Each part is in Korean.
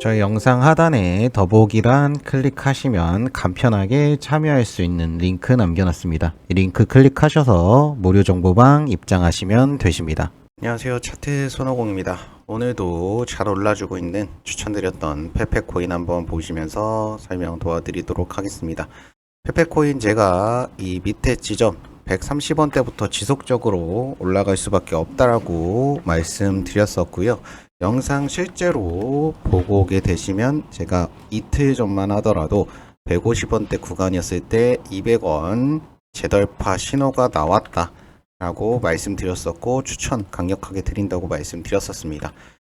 저희 영상 하단에 더보기란 클릭하시면 간편하게 참여할 수 있는 링크 남겨놨습니다. 이 링크 클릭하셔서 무료 정보방 입장하시면 되십니다. 안녕하세요. 차트 손오공입니다. 오늘도 잘 올라주고 있는 추천드렸던 페페코인 한번 보시면서 설명 도와드리도록 하겠습니다. 페페코인 제가 이 밑에 지점 130원대부터 지속적으로 올라갈 수밖에 없다라고 말씀드렸었고요. 영상 실제로 보고 오게 되시면 제가 이틀 전만 하더라도 150원대 구간이었을 때 200원 재덜파 신호가 나왔다 라고 말씀드렸었고 추천 강력하게 드린다고 말씀드렸었습니다.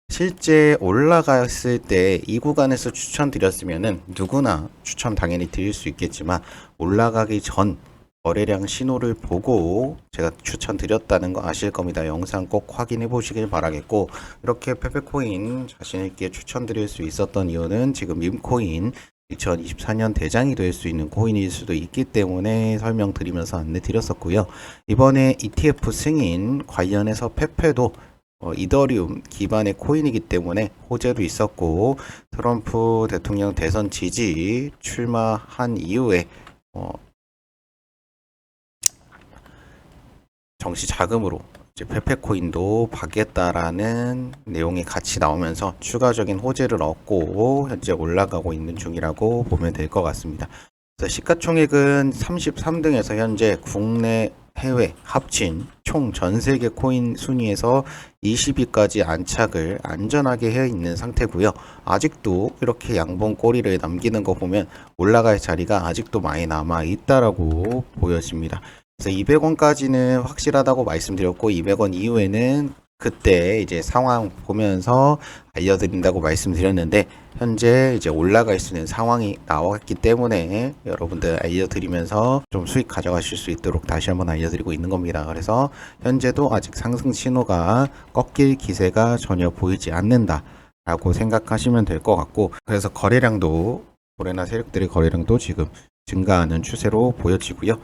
실제 올라갔을 때 이 구간에서 추천드렸으면은 누구나 추천 당연히 드릴 수 있겠지만 올라가기 전 거래량 신호를 보고 제가 추천드렸다는 거 아실 겁니다. 영상 꼭 확인해 보시길 바라겠고 이렇게 페페코인 자신 있게 추천드릴 수 있었던 이유는 지금 밈코인 2024년 대장이 될 수 있는 코인일 수도 있기 때문에 설명드리면서 안내 드렸었고요. 이번에 ETF 승인 관련해서 페페도 어, 이더리움 기반의 코인이기 때문에 호재도 있었고 트럼프 대통령 대선 지지 출마한 이후에 어, 정시 자금으로 이제 페페코인도 받겠다라는 내용이 같이 나오면서 추가적인 호재를 얻고 현재 올라가고 있는 중이라고 보면 될 것 같습니다. 그래서 시가총액은 33등에서 현재 국내 해외 합친 총 전 세계 코인 순위에서 20위까지 안착을 안전하게 해 있는 상태고요. 아직도 이렇게 양봉 꼬리를 남기는 거 보면 올라갈 자리가 아직도 많이 남아 있다라고 보여집니다. 그래서 200원까지는 확실하다고 말씀드렸고 200원 이후에는 그때 이제 상황 보면서 알려드린다고 말씀드렸는데 현재 이제 올라갈 수 있는 상황이 나왔기 때문에 여러분들 알려드리면서 좀 수익 가져가실 수 있도록 다시 한번 알려드리고 있는 겁니다. 그래서 현재도 아직 상승 신호가 꺾일 기세가 전혀 보이지 않는다. 라고 생각하시면 될 것 같고 그래서 거래량도 고래나 세력들의 거래량도 지금 증가하는 추세로 보여지고요.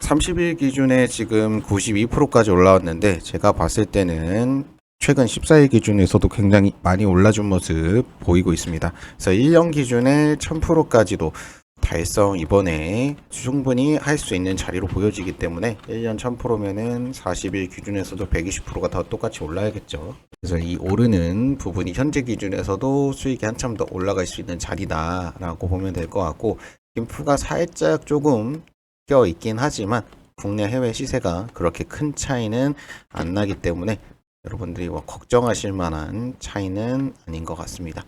30일 기준에 지금 92%까지 올라왔는데 제가 봤을 때는 최근 14일 기준에서도 굉장히 많이 올라준 모습 보이고 있습니다. 그래서 1년 기준에 1000%까지도 달성 이번에 충분히 할 수 있는 자리로 보여지기 때문에 1년 1000%면은 40일 기준에서도 120%가 더 똑같이 올라야겠죠. 그래서 이 오르는 부분이 현재 기준에서도 수익이 한참 더 올라갈 수 있는 자리다라고 보면 될 것 같고 인프가 살짝 조금 껴 있긴 하지만 국내 해외 시세가 그렇게 큰 차이는 안 나기 때문에 여러분들이 뭐 걱정하실 만한 차이는 아닌 것 같습니다.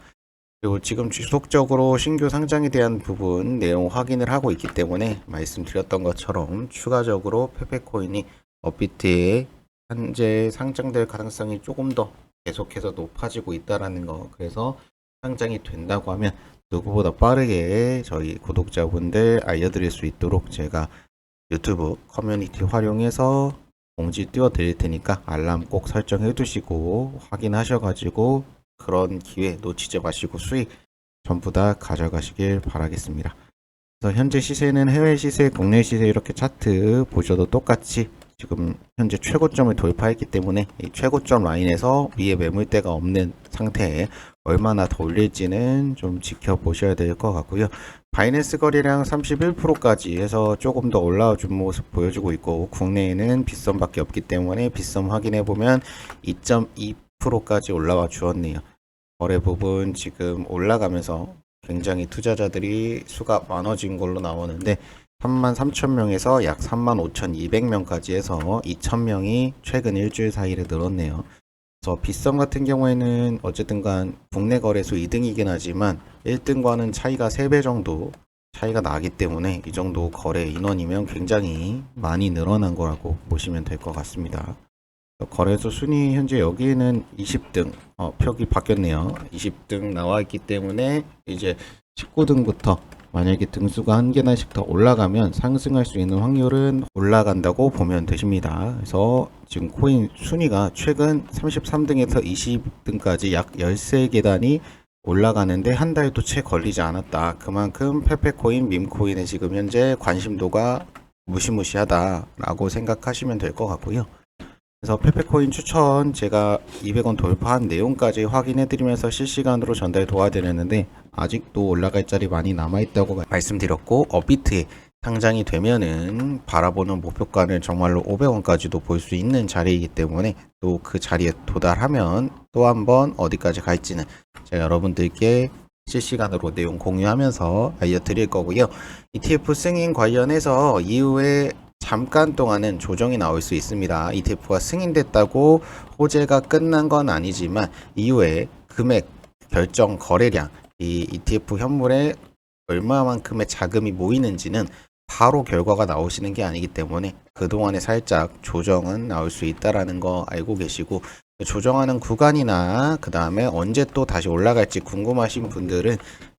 그리고 지금 지속적으로 신규 상장에 대한 부분 내용 확인을 하고 있기 때문에 말씀드렸던 것처럼 추가적으로 페페코인이 업비트에 현재 상장될 가능성이 조금 더 계속해서 높아지고 있다라는 거 그래서 상장이 된다고 하면 누구보다 빠르게 저희 구독자분들 알려드릴 수 있도록 제가 유튜브 커뮤니티 활용해서 공지 띄워 드릴 테니까 알람 꼭 설정해 두시고 확인하셔가지고 그런 기회 놓치지 마시고 수익 전부 다 가져가시길 바라겠습니다. 그래서 현재 시세는 해외 시세, 국내 시세 이렇게 차트 보셔도 똑같이 지금 현재 최고점을 돌파했기 때문에 이 최고점 라인에서 위에 매물대가 없는 상태에 얼마나 더 올릴지는 좀 지켜보셔야 될 것 같고요. 바이낸스 거래량 31%까지 해서 조금 더 올라와 준 모습 보여주고 있고 국내에는 빗썸밖에 없기 때문에 빗썸 확인해 보면 2.2%까지 올라와 주었네요. 거래 부분 지금 올라가면서 굉장히 투자자들이 수가 많아진 걸로 나오는데 3만 3천 명에서 약 3만 5,200명까지 해서 2천 명이 최근 일주일 사이에 늘었네요. 그래서 빗썸 같은 경우에는 어쨌든 간 국내 거래소 2등이긴 하지만 1등과는 차이가 3배 정도 차이가 나기 때문에 이 정도 거래 인원이면 굉장히 많이 늘어난 거라고 보시면 될 것 같습니다. 거래소 순위 현재 여기에는 20등 어, 표기 바뀌었네요. 20등 나와 있기 때문에 이제 19등부터 만약에 등수가 한 개나씩 더 올라가면 상승할 수 있는 확률은 올라간다고 보면 되십니다. 그래서 지금 코인 순위가 최근 33등에서 20등까지 약 13계단이 올라가는데 한 달도 채 걸리지 않았다. 그만큼 페페코인, 밈코인의 지금 현재 관심도가 무시무시하다라고 생각하시면 될 것 같고요. 그래서 페페코인 추천 제가 200원 돌파한 내용까지 확인해 드리면서 실시간으로 전달 도와드렸는데 아직도 올라갈 자리 많이 남아있다고 말씀드렸고 업비트에 상장이 되면은 바라보는 목표가는 정말로 500원까지도 볼 수 있는 자리이기 때문에 또 그 자리에 도달하면 또 한번 어디까지 갈지는 제가 여러분들께 실시간으로 내용 공유하면서 알려드릴 거고요. ETF 승인 관련해서 이후에 잠깐 동안은 조정이 나올 수 있습니다. ETF가 승인됐다고 호재가 끝난 건 아니지만 이후에 금액, 결정, 거래량, 이 ETF 현물에 얼마만큼의 자금이 모이는지는 바로 결과가 나오시는 게 아니기 때문에 그동안에 살짝 조정은 나올 수 있다라는 거 알고 계시고 조정하는 구간이나 그 다음에 언제 또 다시 올라갈지 궁금하신 분들은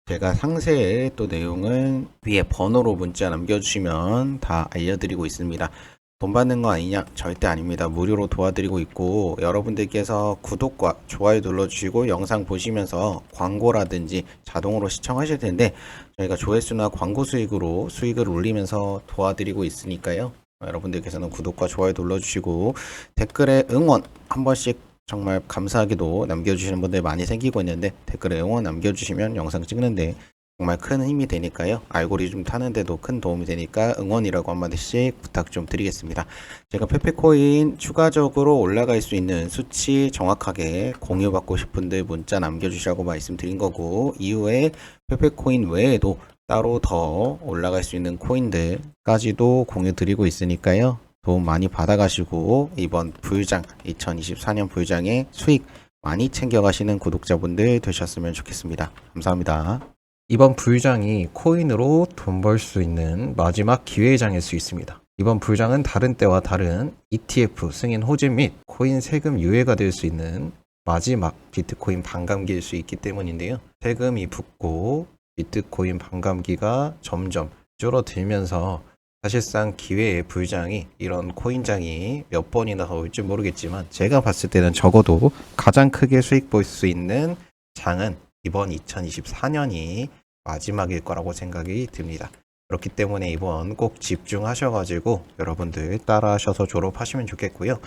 제가 상세히 또 내용을 위에 번호로 문자 남겨주시면 다 알려드리고 있습니다. 돈 받는 거 아니냐? 절대 아닙니다. 무료로 도와드리고 있고 여러분들께서 구독과 좋아요 눌러주시고 영상 보시면서 광고라든지 자동으로 시청하실 텐데 저희가 조회수나 광고 수익으로 수익을 올리면서 도와드리고 있으니까요. 여러분들께서는 구독과 좋아요 눌러주시고 댓글에 응원 한 번씩 정말 감사하게도 남겨주시는 분들 많이 생기고 있는데 댓글에 응원 남겨주시면 영상 찍는데 정말 큰 힘이 되니까요. 알고리즘 타는데도 큰 도움이 되니까 응원이라고 한마디씩 부탁 좀 드리겠습니다. 제가 페페코인 추가적으로 올라갈 수 있는 수치 정확하게 공유받고 싶은 분들 문자 남겨주시라고 말씀드린 거고 이후에 페페코인 외에도 따로 더 올라갈 수 있는 코인들까지도 공유 드리고 있으니까요. 도움 많이 받아가시고 이번 부유장 2024년 부유장의 수익 많이 챙겨가시는 구독자분들 되셨으면 좋겠습니다. 감사합니다. 이번 불장이 코인으로 돈 벌 수 있는 마지막 기회장일 수 있습니다. 이번 불장은 다른 때와 다른 ETF 승인 호재 및 코인 세금 유예가 될 수 있는 마지막 비트코인 반감기일 수 있기 때문인데요. 세금이 붙고 비트코인 반감기가 점점 줄어들면서 사실상 기회의 불장이 이런 코인장이 몇 번이나 더 올지 모르겠지만 제가 봤을 때는 적어도 가장 크게 수익 볼 수 있는 장은 이번 2024년이 마지막일 거라고 생각이 듭니다. 그렇기 때문에 이번 꼭 집중하셔가지고 여러분들 따라하셔서 졸업하시면 좋겠고요.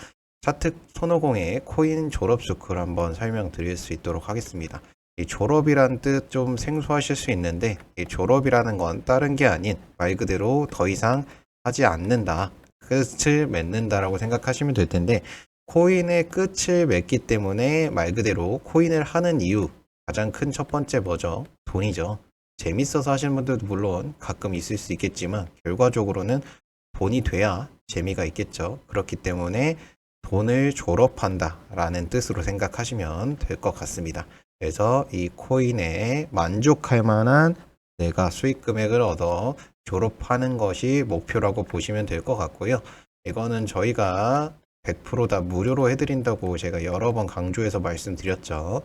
차특 손오공의 코인 졸업 스쿨 한번 설명드릴 수 있도록 하겠습니다. 이 졸업이란 뜻 좀 생소하실 수 있는데 이 졸업이라는 건 다른 게 아닌 말 그대로 더 이상 하지 않는다. 끝을 맺는다라고 생각하시면 될 텐데 코인의 끝을 맺기 때문에 말 그대로 코인을 하는 이유 가장 큰 첫 번째 뭐죠? 돈이죠. 재밌어서 하시는 분들도 물론 가끔 있을 수 있겠지만 결과적으로는 돈이 돼야 재미가 있겠죠. 그렇기 때문에 돈을 졸업한다 라는 뜻으로 생각하시면 될 것 같습니다. 그래서 이 코인에 만족할 만한 내가 수익 금액을 얻어 졸업하는 것이 목표라고 보시면 될 것 같고요. 이거는 저희가 100%다 무료로 해드린다고 제가 여러 번 강조해서 말씀드렸죠.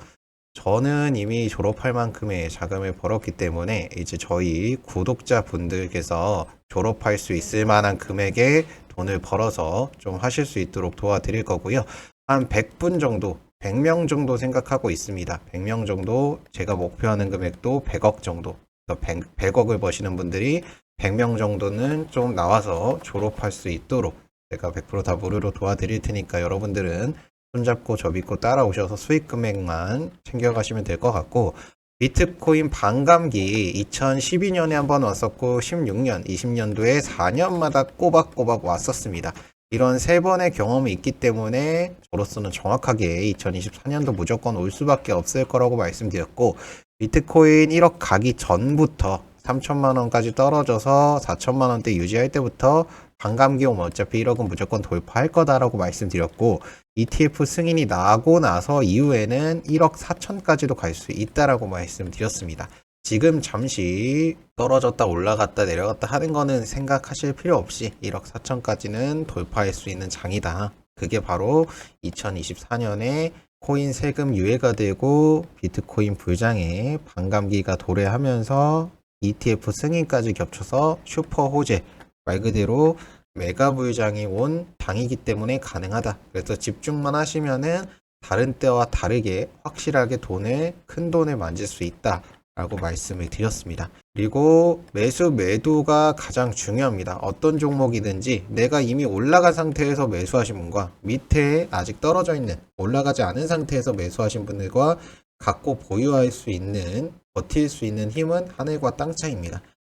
저는 이미 졸업할 만큼의 자금을 벌었기 때문에 이제 저희 구독자 분들께서 졸업할 수 있을 만한 금액의 돈을 벌어서 좀 하실 수 있도록 도와드릴 거고요. 한 100분 정도, 100명 정도 생각하고 있습니다. 100명 정도 제가 목표하는 금액도 100억 정도. 100, 100 억을 버시는 분들이 100명 정도는 좀 나와서 졸업할 수 있도록 제가 100%다 무료로 도와드릴 테니까 여러분들은 손잡고 저 믿고 따라오셔서 수익 금액만 챙겨가시면 될 것 같고 비트코인 반감기 2012년에 한번 왔었고 16년, 20년도에 4년마다 꼬박꼬박 왔었습니다. 이런 세 번의 경험이 있기 때문에 저로서는 정확하게 2024년도 무조건 올 수밖에 없을 거라고 말씀드렸고 비트코인 1억 가기 전부터 3천만 원까지 떨어져서 4천만 원대 유지할 때부터 반감기 오면 어차피 1억은 무조건 돌파할 거다라고 말씀드렸고 ETF 승인이 나고 나서 이후에는 1억 4천까지도 갈 수 있다라고 말씀드렸습니다. 지금 잠시 떨어졌다 올라갔다 내려갔다 하는 거는 생각하실 필요 없이 1억 4천까지는 돌파할 수 있는 장이다. 그게 바로 2024년에 코인 세금 유예가 되고 비트코인 불장에 반감기가 도래하면서 ETF 승인까지 겹쳐서 슈퍼 호재 말 그대로 메가 부유장이 온 당이기 때문에 가능하다. 그래서 집중만 하시면은 다른 때와 다르게 확실하게 돈을 큰 돈을 만질 수 있다. 라고 말씀을 드렸습니다. 그리고 매수 매도가 가장 중요합니다. 어떤 종목이든지 내가 이미 올라간 상태에서 매수하신 분과 밑에 아직 떨어져 있는 올라가지 않은 상태에서 매수하신 분들과 갖고 보유할 수 있는 버틸 수 있는 힘은 하늘과 땅 차이입니다.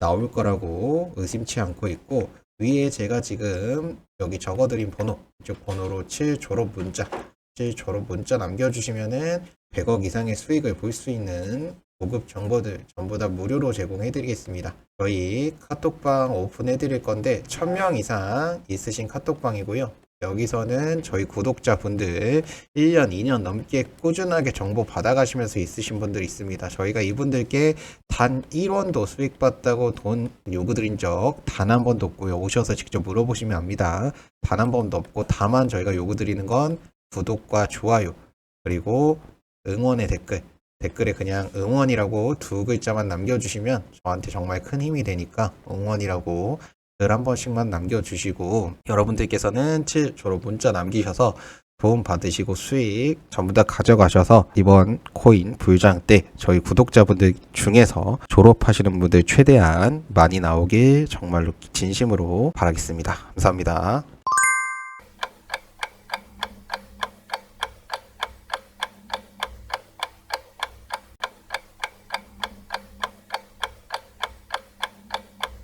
나올 거라고 의심치 않고 있고 위에 제가 지금 여기 적어드린 번호 이쪽 번호로 7 졸업 문자 7 졸업 문자 남겨주시면은 100억 이상의 수익을 볼 수 있는 고급 정보들 전부 다 무료로 제공해 드리겠습니다. 저희 카톡방 오픈해 드릴 건데 1000명 이상 있으신 카톡방이고요. 여기서는 저희 구독자분들 1년, 2년 넘게 꾸준하게 정보 받아가시면서 있으신 분들 있습니다. 저희가 이분들께 단 1원도 수익 봤다고 돈 요구드린 적 단 한 번도 없고요. 오셔서 직접 물어보시면 압니다. 단 한 번도 없고 다만 저희가 요구드리는 건 구독과 좋아요 그리고 응원의 댓글 댓글에 그냥 응원이라고 두 글자만 남겨주시면 저한테 정말 큰 힘이 되니까 응원이라고 글 한 번씩만 남겨주시고 여러분들께서는 7 졸업 문자 남기셔서 도움 받으시고 수익 전부 다 가져가셔서 이번 코인 불장 때 저희 구독자분들 중에서 졸업하시는 분들 최대한 많이 나오길 정말로 진심으로 바라겠습니다. 감사합니다.